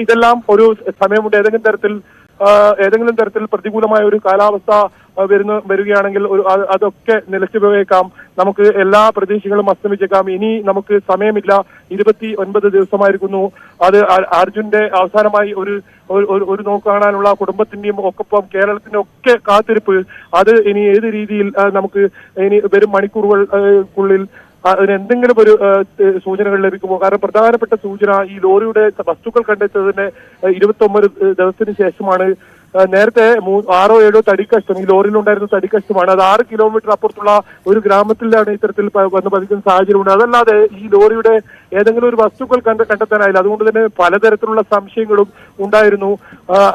ഇതെല്ലാം ഒരു സമയമുണ്ട്. ഏതെങ്കിലും തരത്തിൽ ഏതെങ്കിലും തരത്തിൽ പ്രതികൂലമായ ഒരു കാലാവസ്ഥ വരുന്ന വരികയാണെങ്കിൽ ഒരു അതൊക്കെ നിലച്ചു പോയേക്കാം. നമുക്ക് എല്ലാ പ്രതീക്ഷകളും അസ്തമിച്ചേക്കാം. ഇനി നമുക്ക് സമയമില്ല. ഇരുപത്തി ഒൻപത് ദിവസമായിരിക്കുന്നു. അത് അർജുന്റെ അവസാനമായി ഒരു- ഒരു നോക്ക് കാണാനുള്ള കുടുംബത്തിന്റെയും ഒക്കൊപ്പം കേരളത്തിന്റെ ഒക്കെ കാത്തിരിപ്പ്. അത് ഇനി ഏത് രീതിയിൽ നമുക്ക് ഇനി വരും മണിക്കൂറുകൾക്കുള്ളിൽ അതിന് എന്തെങ്കിലും ഒരു സൂചനകൾ ലഭിക്കുമോ? കാരണം പ്രധാനപ്പെട്ട സൂചന ഈ ലോറിയുടെ വസ്തുക്കൾ കണ്ടെത്തിയതിന് ഇരുപത്തി ഒമ്പത് ദിവസത്തിന് ശേഷമാണ് നേരത്തെ ആറോ ഏഴോ തടിക്കഷ്ടം ഈ ലോറിയിലുണ്ടായിരുന്ന തടിക്കഷ്ടമാണ് അത് ആറ് കിലോമീറ്റർ അപ്പുറത്തുള്ള ഒരു ഗ്രാമത്തിലാണ് ഇത്തരത്തിൽ വന്ന് പതിക്കുന്ന സാഹചര്യമുണ്ട്. അതല്ലാതെ ഈ ലോറിയുടെ ഏതെങ്കിലും ഒരു വസ്തുക്കൾ കണ്ട കണ്ടെത്താനായില്ല. അതുകൊണ്ട് തന്നെ പലതരത്തിലുള്ള സംശയങ്ങളും ഉണ്ടായിരുന്നു.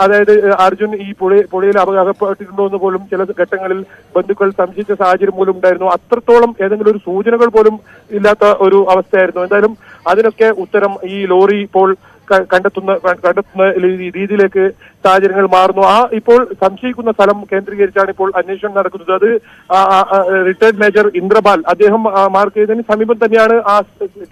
അതായത് അർജുൻ ഈ പുഴ പുഴയിൽ അപകടപ്പെട്ടിട്ടുണ്ടോ എന്ന് പോലും ചില ഘട്ടങ്ങളിൽ ബന്ധുക്കൾ സംശയിച്ച സാഹചര്യം പോലും ഉണ്ടായിരുന്നു. അത്രത്തോളം ഏതെങ്കിലും ഒരു സൂചനകൾ പോലും ഇല്ലാത്ത ഒരു അവസ്ഥയായിരുന്നു. എന്തായാലും അതിനൊക്കെ ഉത്തരം ഈ ലോറി ഇപ്പോൾ കണ്ടെത്തുന്ന കണ്ടെത്തുന്ന രീതി- രീതിയിലേക്ക് സാഹചര്യങ്ങൾ മാറുന്നു. ആ ഇപ്പോൾ സംശയിക്കുന്ന സ്ഥലം കേന്ദ്രീകരിച്ചാണ് ഇപ്പോൾ അന്വേഷണം നടക്കുന്നത്. അത് റിട്ടയർഡ് മേജർ ഇന്ദ്രപാൽ. അദ്ദേഹം മാർക്ക് ചെയ്തതിന് സമീപം തന്നെയാണ് ആ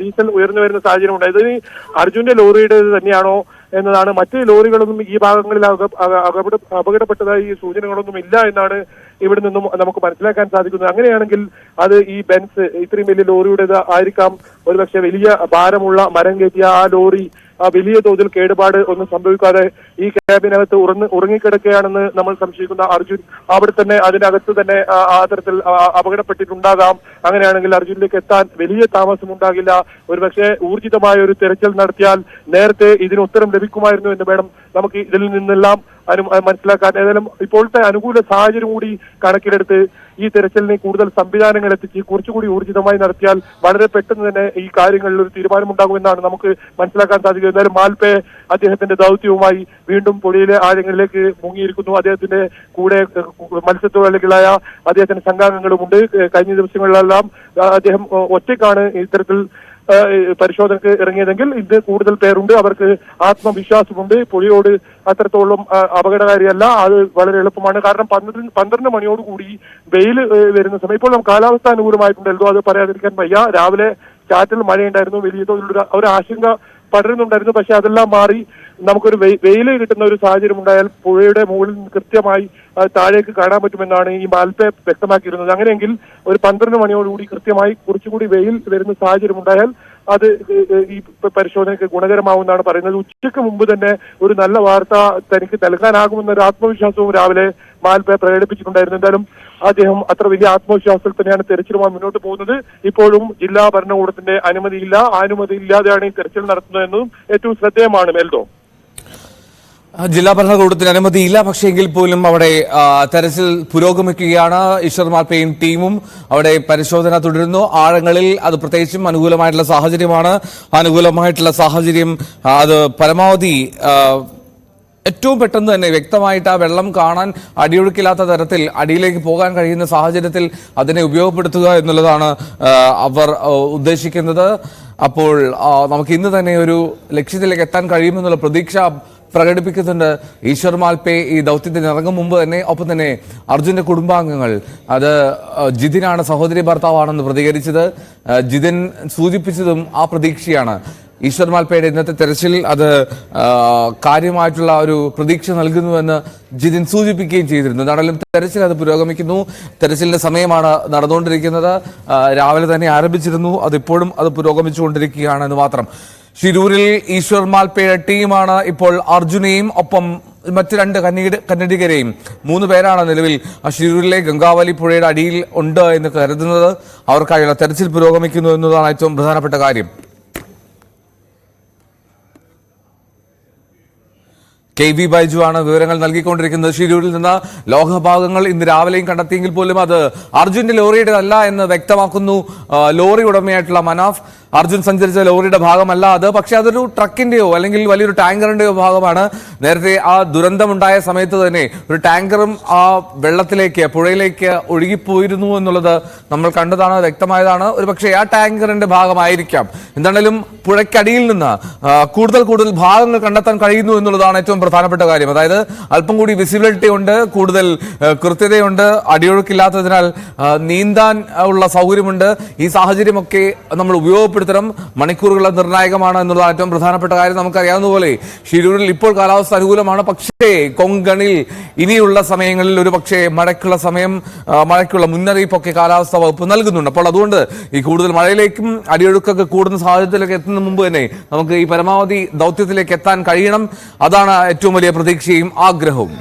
ഡീസൽ ഉയർന്നു വരുന്ന സാഹചര്യം ഉണ്ടായത്. ഇനി അർജുന്റെ ലോറിയുടെ തന്നെയാണോ എന്നതാണ് മറ്റ് ലോറികളൊന്നും ഈ ഭാഗങ്ങളിൽ അപകടപ്പെട്ടതായി സൂചനകളൊന്നും ഇല്ല എന്നാണ് ഇവിടെ നിന്നും നമുക്ക് മനസ്സിലാക്കാൻ സാധിക്കുന്നത്. അങ്ങനെയാണെങ്കിൽ അത് ഈ ബെൻസ് ഇത്രയും വലിയ ലോറിയുടേത് ആയിരിക്കാം. ഒരുപക്ഷെ വലിയ ഭാരമുള്ള മരം കയറ്റിയ ആ ലോറി വലിയ തോതിൽ കേടുപാട് ഒന്നും സംഭവിക്കാതെ ഈ ക്യാബിനകത്ത് ഉറങ്ങി ഉറങ്ങിക്കിടക്കുകയാണെന്ന് നമ്മൾ സംശയിക്കുന്ന അർജുൻ അവിടെ തന്നെ അതിനകത്ത് തന്നെ ആ ആ തരത്തിൽ ആ, അപകടപ്പെട്ടിട്ടുണ്ടാകാം. അങ്ങനെയാണെങ്കിൽ അർജുനിലേക്ക് എത്താൻ വലിയ താമസം ഉണ്ടാകില്ല ഒരുപക്ഷെ ഊർജിതമായ ഒരു തെരച്ചിൽ നടത്തിയാൽ നേരത്തെ ഇതിന് ഉത്തരം ലഭിക്കുമായിരുന്നു എന്ന് വേണം നമുക്ക് ഇതിൽ നിന്നെല്ലാം മനസ്സിലാക്കാൻ ഏതായാലും ഇപ്പോഴത്തെ അനുകൂല സാഹചര്യം കൂടി കണക്കിലെടുത്ത് ഈ തെരച്ചിലിനെ കൂടുതൽ സംവിധാനങ്ങൾ എത്തിച്ച് കുറച്ചുകൂടി ഊർജിതമായി നടത്തിയാൽ വളരെ പെട്ടെന്ന് തന്നെ ഈ കാര്യങ്ങളിൽ ഒരു തീരുമാനമുണ്ടാകുമെന്നാണ് നമുക്ക് മനസ്സിലാക്കാൻ സാധിക്കുക എന്തായാലും മാൽപേ അദ്ദേഹത്തിന്റെ ദൗത്യവുമായി വീണ്ടും പുഴയിലെ ആഴങ്ങളിലേക്ക് മുങ്ങിയിരിക്കുന്നു. അദ്ദേഹത്തിന്റെ കൂടെ മത്സ്യത്തൊഴിലാളികളായ അദ്ദേഹത്തിന്റെ സംഘാംഗങ്ങളുമുണ്ട്. കഴിഞ്ഞ ദിവസങ്ങളിലെല്ലാം അദ്ദേഹം ഒറ്റയ്ക്കാണ് ഇത്തരത്തിൽ പരിശോധനക്ക് ഇറങ്ങിയതെങ്കിൽ ഇന്ന് കൂടുതൽ പേരുണ്ട്. അവർക്ക് ആത്മവിശ്വാസമുണ്ട്. പുഴയോട് അത്രത്തോളം അപകടകാരിയല്ല. അത് വളരെ എളുപ്പമാണ്. കാരണം പന്ത്രണ്ട് പന്ത്രണ്ട് മണിയോടുകൂടി വെയിൽ വരുന്ന സമയം. ഇപ്പോൾ കാലാവസ്ഥ അനുകൂലമായിട്ടുണ്ടല്ലോ അത് പറയാതിരിക്കാൻ വയ്യ. രാവിലെ ചാറ്റൽ മഴയുണ്ടായിരുന്നു. വലിയ തോതിലുള്ള ഒരു ആശങ്ക പടരുന്നുണ്ടായിരുന്നു. പക്ഷെ അതെല്ലാം മാറി നമുക്കൊരു വെയിൽ കിട്ടുന്ന ഒരു സാഹചര്യം ഉണ്ടായാൽ പുഴയുടെ മുകളിൽ കൃത്യമായി താഴേക്ക് കാണാൻ പറ്റുമെന്നാണ് ഈ മാൽപ്പെ വ്യക്തമാക്കിയിരുന്നത്. അങ്ങനെയെങ്കിൽ ഒരു പന്ത്രണ്ട് മണിയോടുകൂടി കൃത്യമായി കുറച്ചുകൂടി വെയിൽ വരുന്ന സാഹചര്യം ഉണ്ടായാൽ അത് ഈ പരിശോധനയ്ക്ക് ഗുണകരമാവുമെന്നാണ് പറയുന്നത്. ഉച്ചയ്ക്ക് മുമ്പ് തന്നെ ഒരു നല്ല വാർത്ത തനിക്ക് നൽകാനാകുമെന്ന ഒരു ആത്മവിശ്വാസവും രാവിലെ മാൽപ്പെ പ്രകടിപ്പിച്ചിട്ടുണ്ടായിരുന്നു. എന്തായാലും അദ്ദേഹം അത്ര വലിയ ആത്മവിശ്വാസത്തിൽ തന്നെയാണ് തെരച്ചിലുമായി മുന്നോട്ട് പോകുന്നത്. ഇപ്പോഴും ജില്ലാ ഭരണകൂടത്തിന്റെ അനുമതിയില്ല അനുമതി ഇല്ലാതെയാണ് ഈ തെരച്ചിൽ നടത്തുന്നതെന്നും ഏറ്റവും ശ്രദ്ധേയമാണ് മേൽദോ. ജില്ലാ ഭരണകൂടത്തിന് അനുമതിയില്ല. പക്ഷേ എങ്കിൽ പോലും അവിടെ തെരച്ചിൽ പുരോഗമിക്കുകയാണ്. ഈശ്വർ മാർപ്പയും ടീമും അവിടെ പരിശോധന തുടരുന്നു. ആഴങ്ങളിൽ അത് പ്രത്യേകിച്ചും അനുകൂലമായിട്ടുള്ള സാഹചര്യമാണ്. അനുകൂലമായിട്ടുള്ള സാഹചര്യം അത് പരമാവധി ഏറ്റവും പെട്ടെന്ന് തന്നെ വ്യക്തമായിട്ട് ആ വെള്ളം കാണാൻ അടിയൊഴുക്കില്ലാത്ത തരത്തിൽ അടിയിലേക്ക് പോകാൻ കഴിയുന്ന സാഹചര്യത്തിൽ അതിനെ ഉപയോഗപ്പെടുത്തുക എന്നുള്ളതാണ് അവർ ഉദ്ദേശിക്കുന്നത്. അപ്പോൾ നമുക്ക് ഇന്ന് തന്നെ ഒരു ലക്ഷ്യത്തിലേക്ക് എത്താൻ കഴിയുമെന്നുള്ള പ്രതീക്ഷ പ്രകടിപ്പിക്കുന്നുണ്ട്. ഈശ്വർ മാൽപേ ഈ ദൗത്യത്തിന് ഇറങ്ങും മുമ്പ് തന്നെ ഒപ്പം തന്നെ അർജുന്റെ കുടുംബാംഗങ്ങൾ. അത് ജിതിനാണ് സഹോദരി ഭർത്താവാണെന്ന് പ്രതികരിച്ചത്. ജിതിൻ സൂചിപ്പിച്ചതും ആ പ്രതീക്ഷയാണ്. ഈശ്വർ മാൽപ്പയുടെ ഇന്നത്തെ തെരച്ചിൽ അത് കാര്യമായിട്ടുള്ള ഒരു പ്രതീക്ഷ നൽകുന്നുവെന്ന് ജിതിൻ സൂചിപ്പിക്കുകയും ചെയ്തിരുന്നു. എന്താണെങ്കിലും തെരച്ചിൽ അത് പുരോഗമിക്കുന്നു. തെരച്ചിലിന്റെ സമയമാണ് നടന്നുകൊണ്ടിരിക്കുന്നത്. രാവിലെ തന്നെ ആരംഭിച്ചിരുന്നു. അതിപ്പോഴും അത് പുരോഗമിച്ചുകൊണ്ടിരിക്കുകയാണ് എന്ന് മാത്രം. ഷിരൂരിൽ ഈശ്വർ മാൽപ്പയുടെ ടീമാണ് ഇപ്പോൾ അർജുനെയും ഒപ്പം മറ്റ് രണ്ട് കന്നീട് കന്നഡികരെയും മൂന്ന് പേരാണ് നിലവിൽ ശിരൂരിലെ ഗംഗാവലി പുഴയുടെ അടിയിൽ ഉണ്ട് എന്ന് കരുതുന്നത്. അവർക്കായുള്ള തെരച്ചിൽ പുരോഗമിക്കുന്നു എന്നതാണ് ഏറ്റവും പ്രധാനപ്പെട്ട കാര്യം. കെ വി ബൈജു ആണ് വിവരങ്ങൾ നൽകിക്കൊണ്ടിരിക്കുന്നത്. ഷിരൂരിൽ നിന്ന് ലോഹഭാഗങ്ങൾ ഇന്ന് രാവിലെയും കണ്ടെത്തിയെങ്കിൽ പോലും അത് അർജുന്റെ ലോറിയുടെ അല്ല എന്ന് വ്യക്തമാക്കുന്നു. ലോറി ഉടമയായിട്ടുള്ള മനാഫ്. അർജുൻ സഞ്ചരിച്ച ലോറിയുടെ ഭാഗമല്ല അത്. പക്ഷേ അതൊരു ട്രക്കിന്റെയോ അല്ലെങ്കിൽ വലിയൊരു ടാങ്കറിന്റെയോ ഭാഗമാണ്. നേരത്തെ ആ ദുരന്തമുണ്ടായ സമയത്ത് തന്നെ ഒരു ടാങ്കറും ആ വെള്ളത്തിലേക്ക് പുഴയിലേക്ക് ഒഴുകിപ്പോയിരുന്നു എന്നുള്ളത് നമ്മൾ കണ്ടതാണ് വ്യക്തമായതാണ്. ഒരു പക്ഷേ ആ ടാങ്കറിന്റെ ഭാഗമായിരിക്കാം. എന്താണെങ്കിലും പുഴയ്ക്കടിയിൽ നിന്ന് കൂടുതൽ കൂടുതൽ ഭാഗങ്ങൾ കണ്ടെത്താൻ കഴിയുന്നു എന്നുള്ളതാണ് ഏറ്റവും പ്രധാനപ്പെട്ട കാര്യം. അതായത് അല്പം കൂടി വിസിബിലിറ്റി ഉണ്ട് കൂടുതൽ കൃത്യതയുണ്ട് അടിയൊഴുക്കില്ലാത്തതിനാൽ നീന്താൻ ഉള്ള സൗകര്യമുണ്ട്. ഈ സാഹചര്യമൊക്കെ നമ്മൾ ഉപയോഗപ്പെടുത്തി രൂപപ്പെടുത്തണം മണിക്കൂറുകൾ നിർണായകമാണ് എന്നുള്ളതാണ് ഏറ്റവും പ്രധാനപ്പെട്ട കാര്യം നമുക്കറിയാവുന്ന പോലെ ഷിരൂരിൽ ഇപ്പോൾ കാലാവസ്ഥ അനുകൂലമാണ്. പക്ഷേ കൊങ്കണിൽ ഇനിയുള്ള സമയങ്ങളിൽ ഒരു പക്ഷേ മഴയ്ക്കുള്ള സമയം മഴയ്ക്കുള്ള മുന്നറിയിപ്പൊക്കെ കാലാവസ്ഥാ വകുപ്പ് നൽകുന്നുണ്ട്. അപ്പോൾ അതുകൊണ്ട് ഈ കൂടുതൽ മഴയിലേക്കും അടിയൊഴുക്കൊക്കെ കൂടുന്ന സാഹചര്യത്തിലേക്ക് എത്തുന്ന മുമ്പ് തന്നെ നമുക്ക് ഈ പരമാവധി ദൗത്യത്തിലേക്ക് എത്താൻ കഴിയണം. അതാണ് ഏറ്റവും വലിയ പ്രതീക്ഷയും ആഗ്രഹവും.